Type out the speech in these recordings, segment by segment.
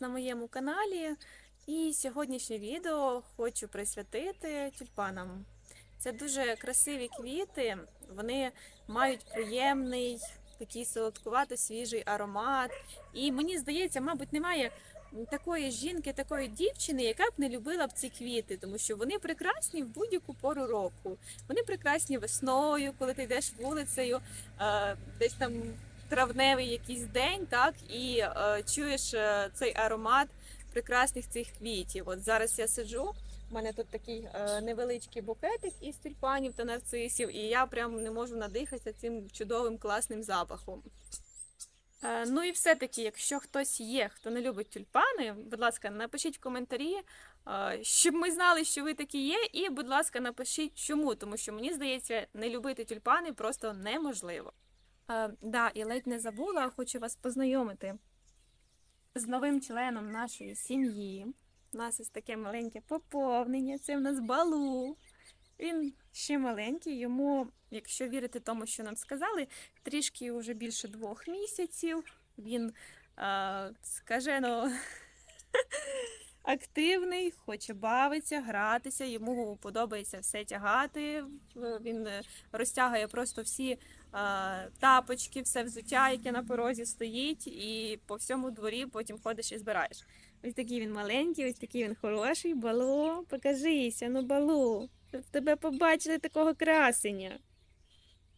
на моєму каналі. І сьогоднішнє відео хочу присвятити тюльпанам. Це дуже красиві квіти, вони мають приємний, такий солодкувато свіжий аромат. І мені здається, мабуть, немає такої жінки, такої дівчини, яка б не любила б ці квіти, тому що вони прекрасні в будь-яку пору року. Вони прекрасні весною, коли ти йдеш вулицею, десь там травневий якийсь день, так і е, чуєш е, цей аромат прекрасних цих квітів. От зараз я сиджу. У мене тут такий е, невеличкий букетик із тюльпанів та нарцисів, і я прям не можу надихатися цим чудовим класним запахом. Е, ну і все-таки, якщо хтось є, хто не любить тюльпани, будь ласка, напишіть в коментарі, е, щоб ми знали, що ви такі є, і, будь ласка, напишіть чому, тому що мені здається, не любити тюльпани просто неможливо. Е, да, і ледь не забула, хочу вас познайомити з новим членом нашої сім'ї. У нас ось таке маленьке поповнення. Це в нас балу. Він ще маленький, йому, якщо вірити тому, що нам сказали, трішки вже більше двох місяців. Він е, скажено активний, хоче бавитися, гратися, йому подобається все тягати. Він е, розтягує просто всі тапочки, все взуття, яке на порозі стоїть, і по всьому дворі потім ходиш і збираєш. Ось такий він маленький, ось такий він хороший. Балу, покажися, ну балу. Щоб тебе побачили такого красення.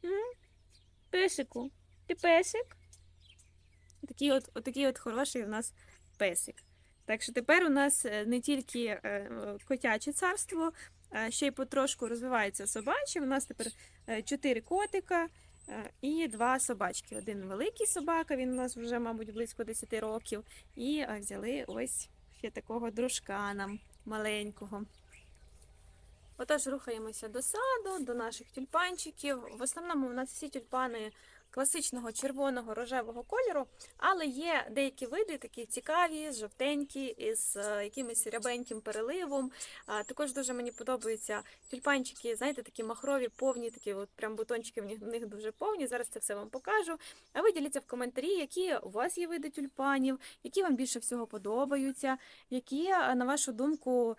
М? Ти песик? Такий от, отакий от хороший у нас песик. Так що тепер у нас е, не тільки е, котяче царство, ще й потрошку розвивається собаче. У нас тепер е, чотири котика і два собачки. Один великий собака, він у нас вже, мабуть, близько 10 років. І взяли ось ще такого дружка нам маленького. Отож, рухаємося до саду, до наших тюльпанчиків. В основному у нас всі тюльпани класичного червоного рожевого кольору, але є деякі види, такі цікаві, жовтенькі, із е, якимось рябеньким переливом. Також дуже мені подобаються тюльпанчики, знаєте, такі махрові, повні, такі от прям бутончики в них, дуже повні. Зараз це все вам покажу. А ви діліться в коментарі, які у вас є види тюльпанів, які вам більше всього подобаються, які, е, на вашу думку,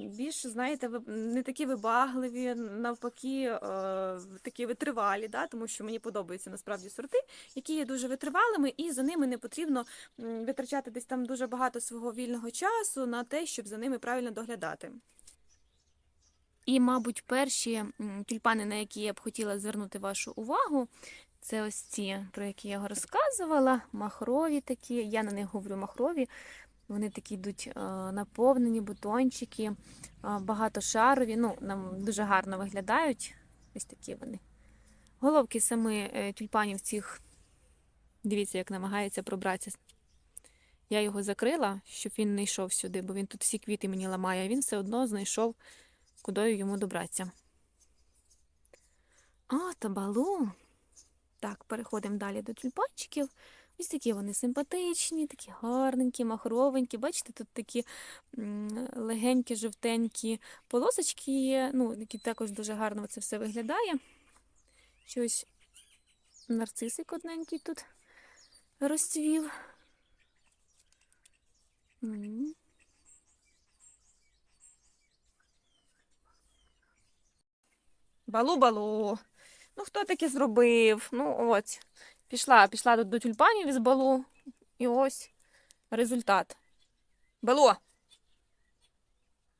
більш, знаєте, не такі вибагливі, навпаки, е, такі витривалі, да? тому що мені подобаються насправді сорти, які є дуже витривалими, і за ними не потрібно витрачати десь там дуже багато свого вільного часу на те, щоб за ними правильно доглядати. І, мабуть, перші тюльпани, на які я б хотіла звернути вашу увагу, це ось ці, про які я розказувала, махрові такі. Я на них говорю махрові. Вони такі йдуть е, наповнені, бутончики, е, багатошарові. Ну, нам дуже гарно виглядають. Ось такі вони. Головки саме тюльпанів цих, дивіться, як намагається пробратися. Я його закрила, щоб він не йшов сюди, бо він тут всі квіти мені ламає, а він все одно знайшов, куди йому добратися. А, табалу. Так, переходимо далі до тюльпанчиків. Ось такі вони симпатичні, такі гарненькі, махровенькі. Бачите, тут такі легенькі, жовтенькі полосочки є. Ну, які також дуже гарно це все виглядає. Щось нарцисик одненький тут розцвів. Балу-балу. Ну, хто таке зробив? Ну, ось. Пішла, пішла до тюльпанів із балу. І ось результат. Балу.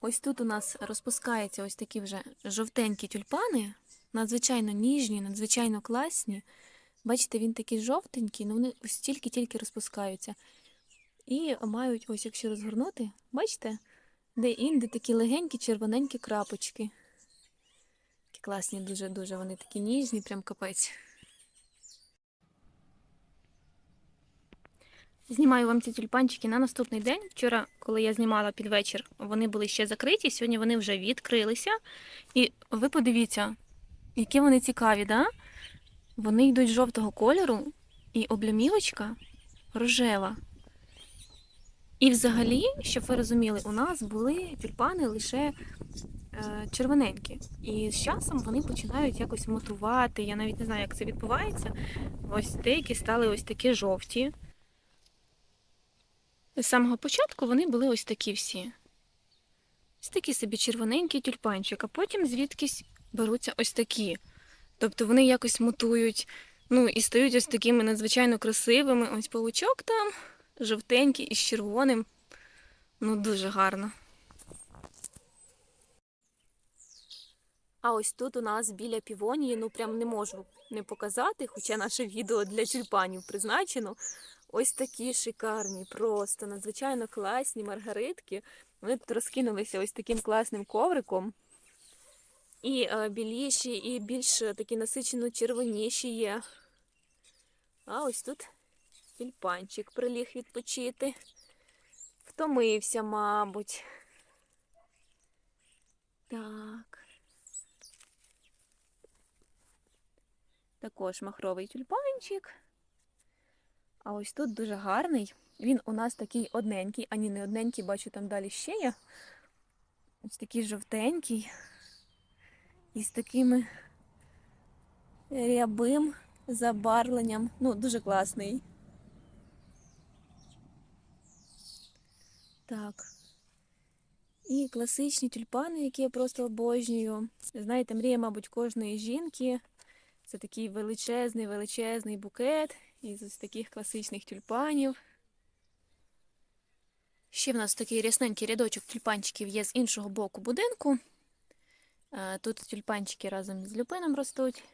Ось тут у нас розпускаються ось такі вже жовтенькі тюльпани, надзвичайно ніжні, надзвичайно класні. Бачите, він такий жовтенький, але вони ось тільки-тільки розпускаються. І мають, ось якщо розгорнути, бачите, де-інде такі легенькі червоненькі крапочки. Такі класні, дуже-дуже вони такі ніжні, прям капець. Знімаю вам ці тюльпанчики на наступний день. Вчора, коли я знімала під вечір, вони були ще закриті. Сьогодні вони вже відкрилися. І ви подивіться, які вони цікаві, да? Вони йдуть жовтого кольору, і облямівочка рожева. І взагалі, щоб ви розуміли, у нас були тюльпани лише е, червоненькі. І з часом вони починають якось мутувати. Я навіть не знаю, як це відбувається. Ось деякі стали ось такі жовті. З самого початку вони були ось такі всі. Ось такі собі червоненькі тюльпанчик, а потім звідкись беруться ось такі. Тобто вони якось мутують, ну і стають ось такими надзвичайно красивими. Ось паучок там, жовтенький із червоним. Ну, дуже гарно. А ось тут у нас біля півонії, ну прям не можу не показати, хоча наше відео для тюльпанів призначено. Ось такі шикарні, просто надзвичайно класні маргаритки. Вони тут розкинулися ось таким класним ковриком. І е, біліші, і більш такі насичено червоніші є. А ось тут тюльпанчик приліг відпочити. Втомився, мабуть. Так. Також махровий тюльпанчик. А ось тут дуже гарний. Він у нас такий одненький, а ні, не одненький, бачу, там далі ще є. Ось такий жовтенький. І з такими рябим забарвленням. Ну, дуже класний. Так. І класичні тюльпани, які я просто обожнюю. Знаєте, мрія, мабуть, кожної жінки. Це такий величезний, величезний букет із ось таких класичних тюльпанів. Ще в нас такий рясненький рядочок тюльпанчиків є з іншого боку будинку. Тут тюльпанчики разом з люпином ростуть.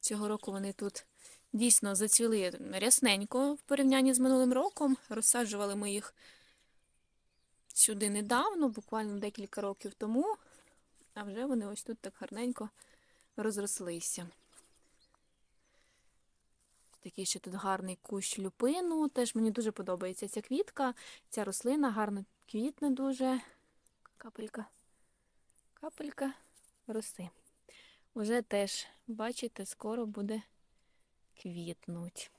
Цього року вони тут дійсно зацвіли рясненько в порівнянні з минулим роком. Розсаджували ми їх сюди недавно, буквально декілька років тому, а вже вони ось тут так гарненько розрослися. Такий ще тут гарний кущ люпину. Теж мені дуже подобається ця квітка. Ця рослина гарно квітне дуже. Капелька, капелька роси. Уже теж, бачите, скоро буде квітнуть.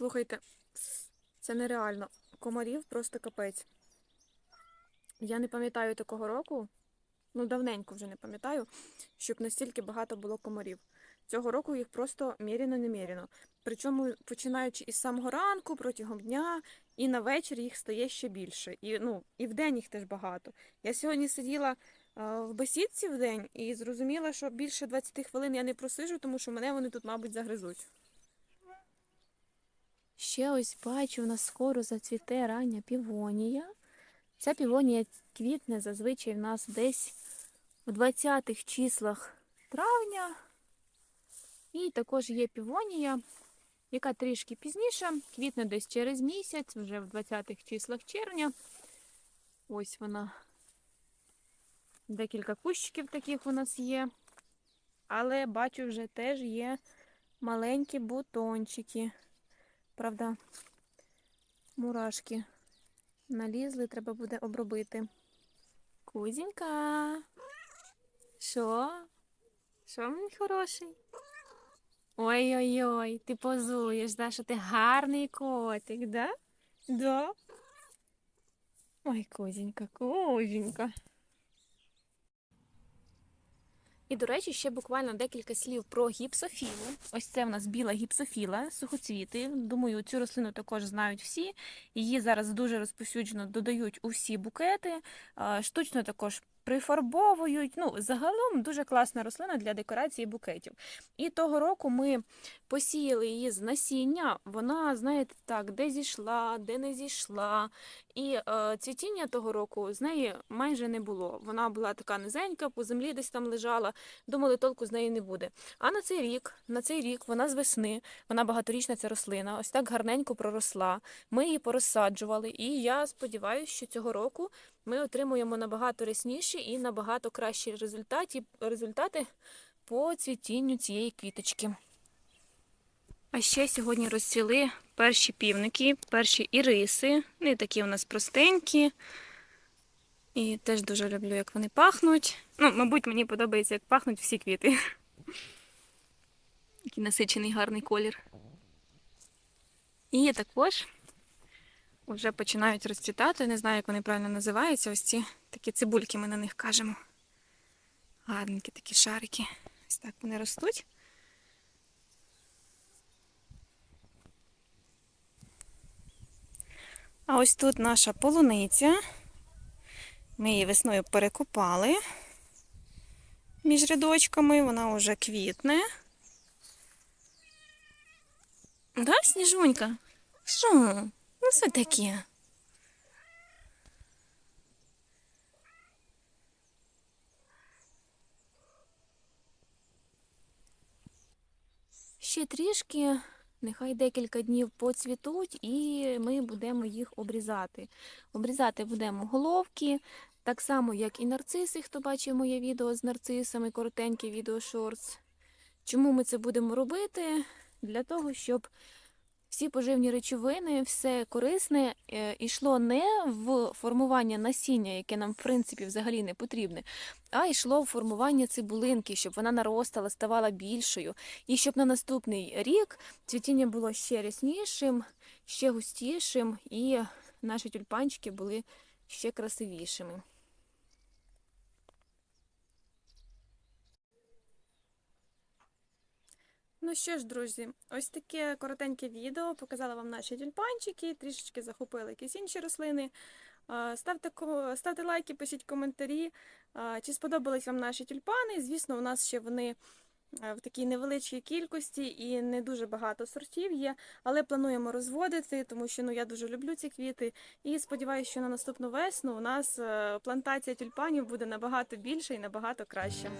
Слухайте, це нереально. Комарів просто капець. Я не пам'ятаю такого року, ну давненько вже не пам'ятаю, щоб настільки багато було комарів. Цього року їх просто міряно-неміряно. Причому починаючи із самого ранку, протягом дня, і на вечір їх стає ще більше. І, ну, і в день їх теж багато. Я сьогодні сиділа а, в бесідці в день і зрозуміла, що більше 20 хвилин я не просижу, тому що мене вони тут, мабуть, загризуть. Ще ось бачу, у нас скоро зацвіте рання півонія. Ця півонія квітне зазвичай в нас десь у 20-х числах травня. І також є півонія, яка трішки пізніше, квітне десь через місяць, вже в 20-х числах червня. Ось вона. Декілька кущиків таких у нас є. Але бачу, вже теж є маленькі бутончики. Правда, мурашки налізли, треба буде обробити. Кузінька. Що? Що мій хороший? Ой-ой-ой, ти позуєш, да, що ти гарний котик, да? Да? Ой, кузінька, кузінька. І, до речі, ще буквально декілька слів про гіпсофілу. Ось це в нас біла гіпсофіла, сухоцвіти. Думаю, цю рослину також знають всі. Її зараз дуже розповсюджено додають у всі букети, штучно також прифарбовують. Ну, загалом дуже класна рослина для декорації букетів. І того року ми посіяли її з насіння. Вона, знаєте, так, де зійшла, де не зійшла. І е, цвітіння того року з неї майже не було. Вона була така низенька, по землі десь там лежала. Думали, толку з неї не буде. А на цей рік, на цей рік вона з весни, вона багаторічна ця рослина, ось так гарненько проросла. Ми її порозсаджували, і я сподіваюся, що цього року ми отримуємо набагато рясніші і набагато кращі результаті, результати по цвітінню цієї квіточки. А ще сьогодні розцвіли перші півники, перші іриси. Вони такі у нас простенькі. І теж дуже люблю, як вони пахнуть. Ну, мабуть, мені подобається, як пахнуть всі квіти. Такий насичений гарний колір. І також вже починають розцвітати. Не знаю, як вони правильно називаються. Ось ці такі цибульки ми на них кажемо. Гарненькі такі шарики. Ось так вони ростуть. А ось тут наша полуниця. Ми її весною перекопали між рядочками, вона вже квітне. Да, Сніжунька? Що? Ну, це таке. Ще трішки, нехай декілька днів поцвітуть, і ми будемо їх обрізати. Обрізати будемо головки, так само, як і нарциси, хто бачив моє відео з нарцисами, коротеньке відео шортс. Чому ми це будемо робити? Для того, щоб всі поживні речовини, все корисне е, йшло не в формування насіння, яке нам, в принципі, взагалі не потрібне, а йшло в формування цибулинки, щоб вона наростала, ставала більшою. І щоб на наступний рік цвітіння було ще ряснішим, ще густішим, і наші тюльпанчики були ще красивішими. Ну що ж, друзі, ось таке коротеньке відео. Показала вам наші тюльпанчики, трішечки захопили якісь інші рослини. Ставте, ставте лайки, пишіть коментарі. Чи сподобались вам наші тюльпани? Звісно, у нас ще вони е, в такій невеличкій кількості і не дуже багато сортів є, але плануємо розводити, тому що ну, я дуже люблю ці квіти. І сподіваюся, що на наступну весну у нас е, плантація тюльпанів буде набагато більша і набагато краща.